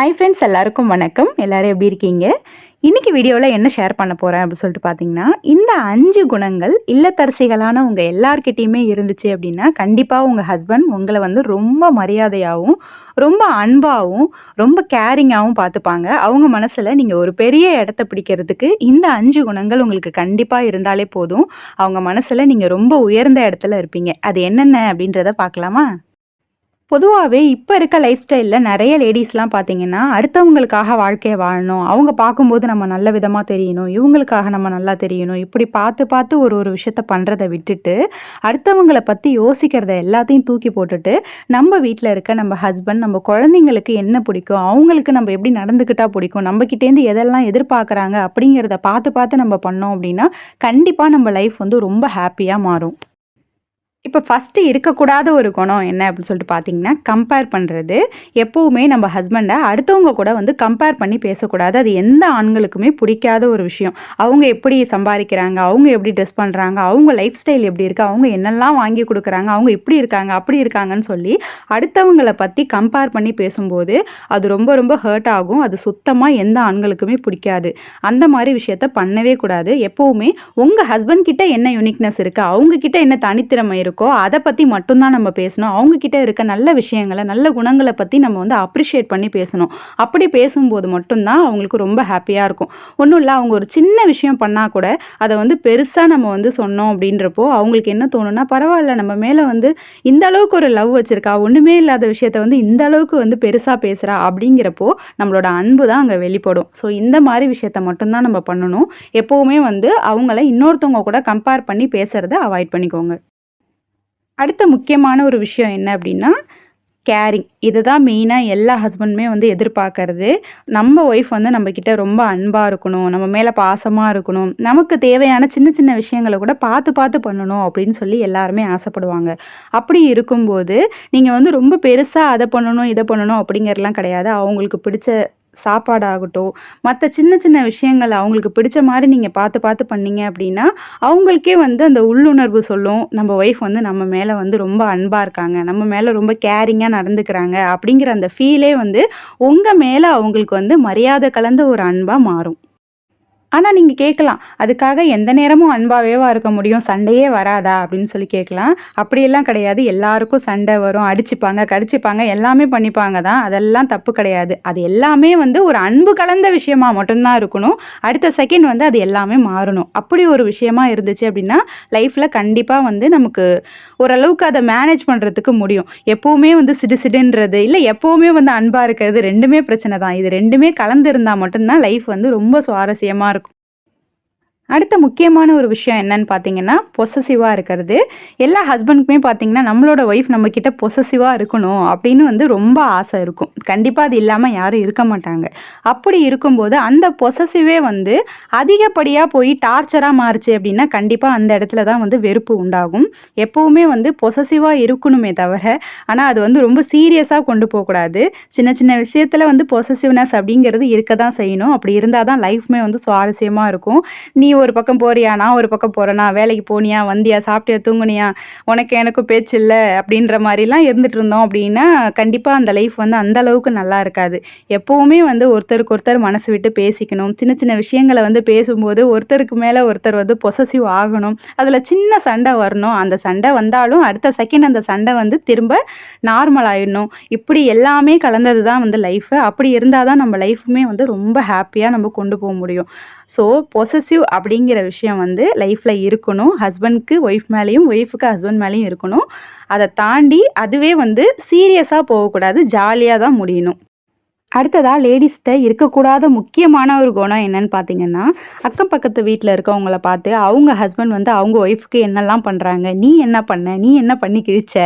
Hi friends எல்லாருக்கும் வணக்கம். எல்லோரும் எப்படி இருக்கீங்க? இன்றைக்கி வீடியோவில் என்ன ஷேர் பண்ண போகிறேன் அப்படின்னு சொல்லிட்டு பார்த்தீங்கன்னா இந்த அஞ்சு குணங்கள் இல்லத்தரசிகளான உங்கள் எல்லார்கிட்டேயுமே இருந்துச்சு அப்படின்னா கண்டிப்பாக உங்கள் ஹஸ்பண்ட் உங்களை வந்து ரொம்ப மரியாதையாகவும் ரொம்ப அன்பாகவும் ரொம்ப கேரிங்காகவும் பார்த்துப்பாங்க. அவங்க மனசில் நீங்கள் ஒரு பெரிய இடத்த பிடிக்கிறதுக்கு இந்த அஞ்சு குணங்கள் உங்களுக்கு கண்டிப்பாக இருந்தாலே போதும். அவங்க மனசில் நீங்கள் ரொம்ப உயர்ந்த இடத்துல இருப்பீங்க. அது என்னென்ன அப்படின்றத பார்க்கலாமா? பொதுவாகவே இப்போ இருக்க லைஃப் ஸ்டைலில் நிறைய லேடிஸ்லாம் பார்த்தீங்கன்னா அடுத்தவங்களுக்காக வாழ்க்கையை வாழணும். அவங்க பார்க்கும்போது நம்ம நல்ல விதமாக தெரியணும். இவங்களுக்காக நம்ம நல்லா தெரியணும். இப்படி பார்த்து பார்த்து ஒரு ஒரு விஷயத்த பண்ணுறதை விட்டுட்டு அடுத்தவங்களை பற்றி யோசிக்கிறத எல்லாத்தையும் தூக்கி போட்டுட்டு நம்ம வீட்டில் இருக்க நம்ம ஹஸ்பண்ட் நம்ம குழந்தைங்களுக்கு என்ன பிடிக்கும்? அவங்களுக்கு நம்ம எப்படி நடந்துக்கிட்டால் பிடிக்கும்? நம்மக்கிட்டேருந்து எதெல்லாம் எதிர்பார்க்குறாங்க? அப்படிங்கிறத பார்த்து பார்த்து நம்ம பண்ணோம் அப்படின்னா கண்டிப்பாக நம்ம லைஃப் வந்து ரொம்ப ஹாப்பியாக மாறும். இப்போ ஃபஸ்ட்டு இருக்கக்கூடாத ஒரு குணம் என்ன அப்படின்னு சொல்லிட்டு பார்த்தீங்கன்னா கம்பேர் பண்ணுறது எப்போவுமே நம்ம ஹஸ்பண்டை அடுத்தவங்க கூட வந்து கம்பேர் பண்ணி பேசக்கூடாது. அது எந்த ஆண்களுக்குமே பிடிக்காத ஒரு விஷயம். அவங்க எப்படி சம்பாதிக்கிறாங்க அவங்க எப்படி ட்ரெஸ் பண்ணுறாங்க அவங்க லைஃப் ஸ்டைல் எப்படி இருக்குது அவங்க என்னெல்லாம் வாங்கி கொடுக்குறாங்க அவங்க இப்படி இருக்காங்க அப்படி இருக்காங்கன்னு சொல்லி அடுத்தவங்களை பற்றி கம்பேர் பண்ணி பேசும்போது அது ரொம்ப ரொம்ப ஹர்ட் ஆகும். அது சுத்தமாக எந்த ஆண்களுக்குமே பிடிக்காது. அந்த மாதிரி விஷயத்த பண்ணவே கூடாது. எப்போவுமே உங்கள் ஹஸ்பண்ட் கிட்ட என்ன யூனிக்னஸ் இருக்குது அவங்க கிட்ட என்ன தனித்திறமை இருக்கோ அதை பற்றி மட்டும்தான் நம்ம பேசணும். அவங்கக்கிட்ட இருக்க நல்ல விஷயங்களை நல்ல குணங்களை பற்றி நம்ம வந்து அப்ரிஷியேட் பண்ணி பேசணும். அப்படி பேசும்போது மட்டும்தான் அவங்களுக்கு ரொம்ப ஹாப்பியாக இருக்கும். ஒன்றும் இல்லை அவங்க ஒரு சின்ன விஷயம் பண்ணால் கூட அதை வந்து பெருசாக நம்ம வந்து சொன்னோம் அப்படின்றப்போ அவங்களுக்கு என்ன தோணும்னா பரவாயில்ல நம்ம மேலே வந்து இந்த அளவுக்கு ஒரு லவ் வச்சுருக்கா ஒன்றுமே இல்லாத விஷயத்த வந்து இந்த அளவுக்கு வந்து பெருசாக பேசுகிறா அப்படிங்கிறப்போ நம்மளோட அன்பு தான் அங்கே வெளிப்படும். ஸோ இந்த மாதிரி விஷயத்த மட்டும்தான் நம்ம பண்ணணும். எப்போவுமே வந்து அவங்கள இன்னொருத்தவங்க கூட கம்பேர் பண்ணி பேசுகிறத அவாய்ட் பண்ணிக்கோங்க. அடுத்த முக்கியமான ஒரு விஷயம் என்ன அப்படின்னா கேரிங் இதுதான் மெயினாக எல்லா ஹஸ்பண்டுமே வந்து எதிர்பார்க்கறது. நம்ம ஒய்ஃப் வந்து நம்மக்கிட்ட ரொம்ப அன்பாக இருக்கணும் நம்ம மேலே பாசமாக இருக்கணும். நமக்கு தேவையான சின்ன சின்ன விஷயங்களை கூட பார்த்து பார்த்து பண்ணணும் அப்படின்னு சொல்லி எல்லாருமே ஆசைப்படுவாங்க. அப்படி இருக்கும்போது நீங்கள் வந்து ரொம்ப பெருசாக அதை பண்ணணும் இதை பண்ணணும் அப்படிங்கிறதுலாம் கிடையாது. அவங்களுக்கு பிடிச்ச சாப்பாடாகட்டும் மற்ற சின்ன சின்ன விஷயங்கள் அவங்களுக்கு பிடிச்ச மாதிரி நீங்கள் பார்த்து பார்த்து பண்ணீங்க அப்படின்னா அவங்களுக்கே வந்து அந்த உள்ளுணர்வு சொல்லும். நம்ம ஒய்ஃப் வந்து நம்ம மேலே வந்து ரொம்ப அன்பாக இருக்காங்க. நம்ம மேலே ரொம்ப கேரிங்காக நடந்துக்கிறாங்க அப்படிங்கிற அந்த ஃபீலே வந்து உங்கள் மேலே அவங்களுக்கு வந்து மரியாதை கலந்த ஒரு அன்பாக மாறும். ஆனால் நீங்கள் கேட்கலாம் அதுக்காக எந்த நேரமும் அன்பாவேவா இருக்க முடியும் சண்டையே வராதா அப்படின்னு சொல்லி கேட்கலாம் அப்படியெல்லாம் கிடையாது. எல்லாருக்கும் சண்டை வரும் அடிச்சுப்பாங்க கடிச்சுப்பாங்க எல்லாமே பண்ணிப்பாங்க தான். அதெல்லாம் தப்பு கிடையாது. அது எல்லாமே வந்து ஒரு அன்பு கலந்த விஷயமா மட்டும்தான் இருக்கணும். அடுத்த செகண்ட் வந்து அது எல்லாமே மாறணும். அப்படி ஒரு விஷயமா இருந்துச்சு அப்படின்னா லைஃப்பில் கண்டிப்பாக வந்து நமக்கு ஓரளவுக்கு அதை மேனேஜ் பண்ணுறதுக்கு முடியும். எப்போவுமே வந்து சிடு சிடுன்றது இல்லை எப்போவுமே வந்து அன்பாக இருக்கிறது ரெண்டுமே பிரச்சனை தான். இது ரெண்டுமே கலந்து இருந்தால் மட்டும்தான் லைஃப் வந்து ரொம்ப சுவாரஸ்யமாக இருக்கும். அடுத்த முக்கியமான ஒரு விஷயம் என்னன்னு பார்த்தீங்கன்னா பொசசிவாக இருக்கிறது. எல்லா ஹஸ்பண்டுக்குமே பார்த்தீங்கன்னா நம்மளோட ஒய்ஃப் நம்மக்கிட்ட பொசசிவாக இருக்கணும் அப்படின்னு வந்து ரொம்ப ஆசை இருக்கும். கண்டிப்பாக அது இல்லாமல் யாரும் இருக்க மாட்டாங்க. அப்படி இருக்கும்போது அந்த பொசசிவே வந்து அதிகப்படியாக போய் டார்ச்சராக மாறுச்சு அப்படின்னா கண்டிப்பாக அந்த இடத்துல தான் வந்து வெறுப்பு உண்டாகும். எப்போவுமே வந்து பொசசிவாக இருக்கணுமே தவிர ஆனால் அது வந்து ரொம்ப சீரியஸாக கொண்டு போகக்கூடாது. சின்ன சின்ன விஷயத்தில் வந்து பொசசிவ்னஸ் அப்படிங்கிறது இருக்க தான் செய்யணும். அப்படி இருந்தால் தான் லைஃப்மே வந்து சுவாரஸ்யமாக இருக்கும். நீ ஒரு பக்கம் போறியா? நான் ஒரு பக்கம் போகிறேனா வேலைக்கு போனியா? வந்தியா? சாப்பிட்டியா? தூங்குனியா? உனக்கு எனக்கும் பேச்சு இல்லை அப்படின்ற மாதிரிலாம் இருந்துட்டு இருந்தோம் அப்படின்னா கண்டிப்பாக அந்த லைஃப் வந்து அந்த அளவுக்கு நல்லா இருக்காது. எப்போவுமே வந்து ஒருத்தருக்கு ஒருத்தர் மனசு விட்டு பேசிக்கணும். சின்ன சின்ன விஷயங்களை வந்து பேசும்போது ஒருத்தருக்கு மேலே ஒருத்தர் வந்து பொசசிவ் ஆகணும். அதில் சின்ன சண்டை வரணும். அந்த சண்டை வந்தாலும் அடுத்த செகண்ட் அந்த சண்டை வந்து திரும்ப நார்மல் ஆயிடணும். இப்படி எல்லாமே கலந்தது தான் வந்து லைஃபு அப்படி இருந்தால் தான் நம்ம லைஃப்புமே வந்து ரொம்ப ஹாப்பியாக நம்ம கொண்டு போக முடியும். ஸோ பொசசிவ் அப்படிங்கிற விஷயம் வந்து லைஃப்பில் இருக்கணும். ஹஸ்பண்ட்க்கு ஒய்ஃப் மேலேயும் ஒய்ஃபுக்கு ஹஸ்பண்ட் மேலேயும் இருக்கணும். அதை தாண்டி அதுவே வந்து சீரியஸாக போகக்கூடாது. ஜாலியாக தான் முடியணும். அடுத்ததாக லேடிஸ்கிட்ட இருக்கக்கூடாத முக்கியமான ஒரு குணம் என்னன்னு பார்த்தீங்கன்னா அக்கம் பக்கத்து வீட்டில் இருக்கவங்கள பார்த்து அவங்க ஹஸ்பண்ட் வந்து அவங்க ஒய்ஃப்க்கு என்னெல்லாம் பண்ணுறாங்க நீ என்ன பண்ண? நீ என்ன பண்ணி கிழிச்ச?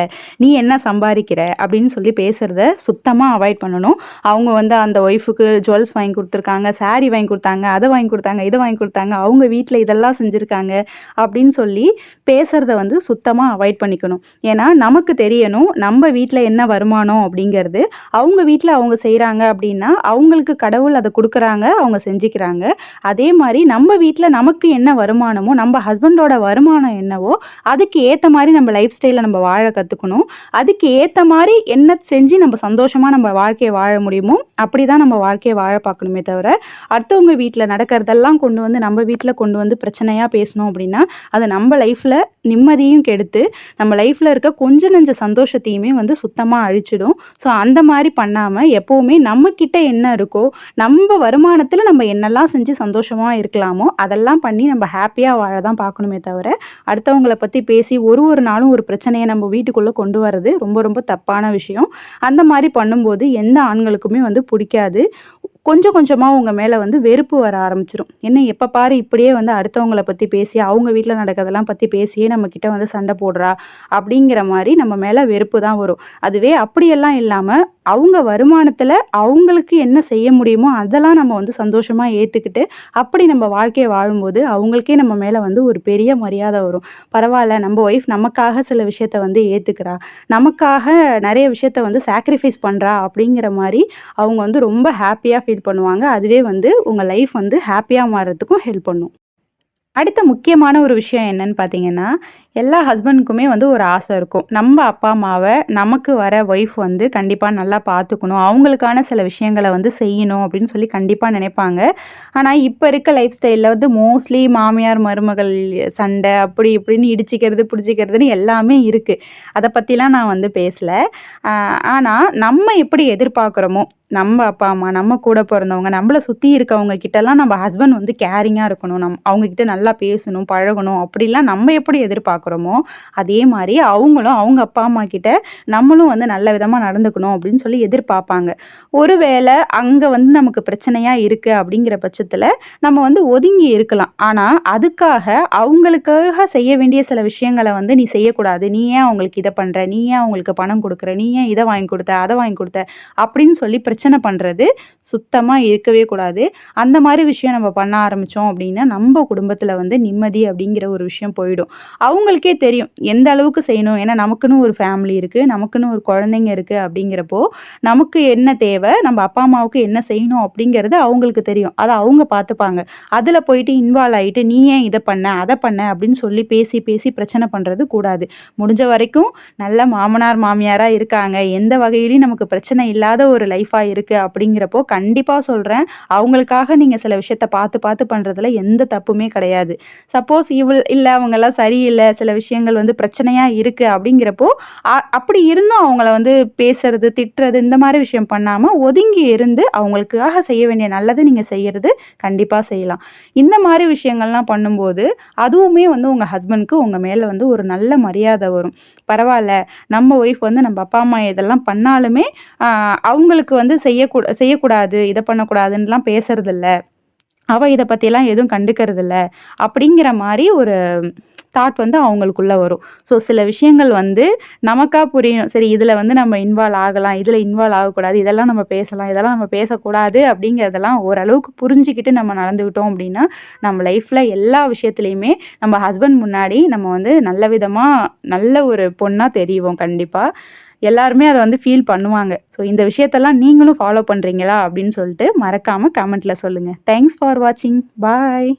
நீ என்ன சம்பாதிக்கிற? அப்படின்னு சொல்லி பேசுகிறத சுத்தமாக அவாய்ட் பண்ணணும். அவங்க வந்து அந்த ஒய்ஃபுக்கு ஜுவல்ஸ் வாங்கி கொடுத்துருக்காங்க சாரீ வாங்கி கொடுத்தாங்க அதை வாங்கி கொடுத்தாங்க இதை வாங்கி கொடுத்தாங்க அவங்க வீட்டில் இதெல்லாம் செஞ்சுருக்காங்க அப்படின்னு சொல்லி பேசுகிறத வந்து சுத்தமாக அவாய்ட் பண்ணிக்கணும். ஏன்னா நமக்கு தெரியணும் நம்ம வீட்டில் என்ன வருமானம் அப்படிங்கிறது அவங்க வீட்டில் அவங்க செய்கிறாங்க அப்படின்னா அவங்களுக்கு கடவுள் அதை கொடுக்குறாங்க அவங்க செஞ்சுக்கிறாங்க. அதே மாதிரி நம்ம வீட்டில் நமக்கு என்ன வருமானமோ நம்ம ஹஸ்பண்டோட வருமானம் என்னவோ அதுக்கு ஏற்ற மாதிரி நம்ம லைஃப் ஸ்டைலில் நம்ம வாழ கற்றுக்கணும் அதுக்கு ஏற்ற மாதிரி என்ன செஞ்சு நம்ம சந்தோஷமாக நம்ம வாழ்க்கையை வாழ முடியுமோ அப்படி தான் நம்ம வாழ்க்கையை வாழ பார்க்கணுமே தவிர அடுத்தவங்க வீட்டில் நடக்கிறதெல்லாம் கொண்டு வந்து நம்ம வீட்டில் கொண்டு வந்து பிரச்சனையாக பேசணும் அப்படின்னா அது நம்ம லைஃப்பில் நிம்மதியும் கெடுத்து நம்ம லைஃப்பில் இருக்க கொஞ்ச நஞ்ச சந்தோஷத்தையுமே வந்து சுத்தமாக அழிச்சிடும். ஸோ அந்த மாதிரி பண்ணாமல் எப்போவுமே நம்மக்கிட்ட என்ன இருக்கோ நம்ம வருமானத்தில் நம்ம என்னெல்லாம் செஞ்சு சந்தோஷமாக இருக்கலாமோ அதெல்லாம் பண்ணி நம்ம ஹாப்பியாக வாழ தான் பார்க்கணுமே தவிர அடுத்தவங்கள பற்றி பேசி ஒரு ஒரு நாளும் ஒரு பிரச்சனையை நம்ம வீட்டுக்குள்ளே கொண்டு வர்றது ரொம்ப ரொம்ப தப்பான விஷயம். அந்த மாதிரி பண்ணும்போது எந்த ஆண்களுக்குமே வந்து பிடிக்காது. கொஞ்சம் கொஞ்சமாக உங்கள் மேலே வந்து வெறுப்பு வர ஆரம்பிச்சிடும் என்ன எப்போ பாரு இப்படியே வந்து அடுத்தவங்களை பற்றி பேசி அவங்க வீட்டில் நடக்கிறதெல்லாம் பற்றி பேசியே நம்மக்கிட்ட வந்து சண்டை போடுறா அப்படிங்கிற மாதிரி நம்ம மேலே வெறுப்பு தான் வரும். அதுவே அப்படியெல்லாம் இல்லாமல் அவங்க வருமானத்தில் அவங்களுக்கு என்ன செய்ய முடியுமோ அதெல்லாம் நம்ம வந்து சந்தோஷமாக ஏற்றுக்கிட்டு அப்படி நம்ம வாழ்க்கையை வாழும்போது அவங்களுக்கே நம்ம மேலே வந்து ஒரு பெரிய மரியாதை வரும். பரவாயில்ல நம்ம ஒய்ஃப் நமக்காக சில விஷயத்த வந்து ஏற்றுக்கிறா நமக்காக நிறைய விஷயத்த வந்து சாக்ரிஃபைஸ் பண்ணுறா அப்படிங்கிற மாதிரி அவங்க வந்து ரொம்ப ஹாப்பியாக ஃபீல் பண்ணுவாங்க. அதுவே வந்து உங்கள் லைஃப் வந்து ஹாப்பியாக மாறுறதுக்கும் ஹெல்ப் பண்ணும். அடுத்த முக்கியமான ஒரு விஷயம் என்னன்னு பார்த்தீங்கன்னா எல்லா ஹஸ்பண்டுக்குமே வந்து ஒரு ஆசை இருக்கும். நம்ம அப்பா அம்மாவை நமக்கு வர ஒய்ஃப் வந்து கண்டிப்பாக நல்லா பார்த்துக்கணும் அவங்களுக்கான சில விஷயங்களை வந்து செய்யணும் அப்படின்னு சொல்லி கண்டிப்பாக நினைப்பாங்க. ஆனால் இப்போ இருக்க லைஃப் ஸ்டைலில் வந்து மோஸ்ட்லி மாமியார் மருமகள் சண்டை அப்படி இப்படின்னு இடிச்சிக்கிறது பிடிச்சிக்கிறதுன்னு எல்லாமே இருக்குது அதை பற்றிலாம் நான் வந்து பேசலை. ஆனால் நம்ம எப்படி எதிர்பார்க்குறோமோ நம்ம அப்பா அம்மா நம்ம கூட பிறந்தவங்க நம்மளை சுற்றி இருக்கவங்க கிட்டலாம் நம்ம ஹஸ்பண்ட் வந்து கேரிங்காக இருக்கணும். நம் அவங்கக்கிட்ட நல்லா பேசணும் பழகணும் அப்படிலாம் நம்ம எப்படி எதிர்பார்க்குறோமோ அதே மாதிரி அவங்களும் அவங்க அப்பா அம்மா கிட்ட நம்மளும் வந்து நல்ல விதமாக நடந்துக்கணும் அப்படின்னு சொல்லி எதிர்பார்ப்பாங்க. ஒருவேளை அங்கே வந்து நமக்கு பிரச்சனையாக இருக்குது அப்படிங்கிற பட்சத்தில் நம்ம வந்து ஒதுங்கி இருக்கலாம். ஆனால் அதுக்காக அவங்களுக்காக செய்ய வேண்டிய சில விஷயங்களை வந்து நீ செய்யக்கூடாது. நீ ஏன் அவங்களுக்கு இதை பண்ணுற நீ ஏன் அவங்களுக்கு பணம் கொடுக்குற? நீ ஏன் இதை வாங்கி கொடுத்த? அதை வாங்கி கொடுத்த? அப்படின்னு சொல்லி பிரச்சனை பண்ணுறது சுத்தமாக இருக்கவே கூடாது. அந்த மாதிரி விஷயம் நம்ம பண்ண ஆரம்பித்தோம் அப்படின்னா நம்ம குடும்பத்தில் வந்து நிம்மதி அப்படிங்கிற ஒரு விஷயம் போயிடும். அவங்களுக்கே தெரியும் எந்த அளவுக்கு செய்யணும். ஏன்னா நமக்குன்னு ஒரு ஃபேமிலி இருக்குது நமக்குன்னு ஒரு குழந்தைங்க இருக்குது அப்படிங்கிறப்போ நமக்கு என்ன தேவை நம்ம அப்பா அம்மாவுக்கு என்ன செய்யணும் அப்படிங்கிறது அவங்களுக்கு தெரியும். அதை அவங்க பார்த்துப்பாங்க. அதில் போயிட்டு இன்வால்வ் ஆகிட்டு நீ ஏன் இதை பண்ண அதை பண்ண அப்படின்னு சொல்லி பேசி பேசி பிரச்சனை பண்ணுறது கூடாது. முடிஞ்ச வரைக்கும் நல்ல மாமனார் மாமியாராக இருக்காங்க. எந்த வகையிலையும் நமக்கு பிரச்சனை இல்லாத ஒரு லைஃபாக இருக்குது அப்படிங்கிறப்போ கண்டிப்பாக சொல்கிறேன் அவங்களுக்காக நீங்கள் சில விஷயத்த பார்த்து பார்த்து பண்ணுறதுல எந்த தப்புமே கிடையாது. சப்போஸ் இவள் இல்லை அவங்கெல்லாம் சரியில்லை சில விஷயங்கள் வந்து பிரச்சனையாக இருக்குது அப்படிங்கிறப்போ அப்படி இருந்தும் அவங்கள வந்து பேசுறது திட்டுறது இந்த மாதிரி விஷயம் பண்ணாமல் ஒதுங்கி இருந்து அவங்களுக்காக செய்ய வேண்டிய நல்லது நீங்கள் செய்கிறது கண்டிப்பாக செய்யலாம். இந்த மாதிரி விஷயங்கள்லாம் பண்ணும்போது அதுவுமே வந்து உங்கள் ஹஸ்பண்ட்க்கு உங்கள் மேலே வந்து ஒரு நல்ல மரியாதை வரும். பரவாயில்ல நம்ம ஒய்ஃப் வந்து நம்ம அப்பா அம்மா இதெல்லாம் பண்ணாலுமே அவங்களுக்கு வந்து செய்யக்கூட செய்யக்கூடாது இதை பண்ணக்கூடாதுன்னுலாம் பேசுறதில்ல. அவள் இதை பற்றியெல்லாம் எதுவும் கண்டுக்கிறதில்ல. அப்படிங்கிற மாதிரி ஒரு தாட் வந்து அவங்களுக்குள்ள வரும். ஸோ சில விஷயங்கள் வந்து நமக்காக புரியும். சரி இதில் வந்து நம்ம இன்வால்வ் ஆகலாம் இதில் இன்வால்வ் ஆகக்கூடாது இதெல்லாம் நம்ம பேசலாம் இதெல்லாம் நம்ம பேசக்கூடாது அப்படிங்கிறதெல்லாம் ஓரளவுக்கு புரிஞ்சுக்கிட்டு நம்ம நடந்துக்கிட்டோம் அப்படின்னா நம்ம லைஃப்பில் எல்லா விஷயத்துலையுமே நம்ம ஹஸ்பண்ட் முன்னாடி நம்ம வந்து நல்ல விதமாக நல்ல ஒரு பொண்ணாக தெரிவோம் கண்டிப்பாக எல்லாருமே அதை வந்து ஃபீல் பண்ணுவாங்க. ஸோ இந்த விஷயத்தெல்லாம் நீங்களும் ஃபாலோ பண்ணுறீங்களா அப்படின்னு சொல்லிட்டு மறக்காமல் கமெண்ட்டில் சொல்லுங்கள் தேங்க்ஸ் ஃபார் வாட்சிங் பாய்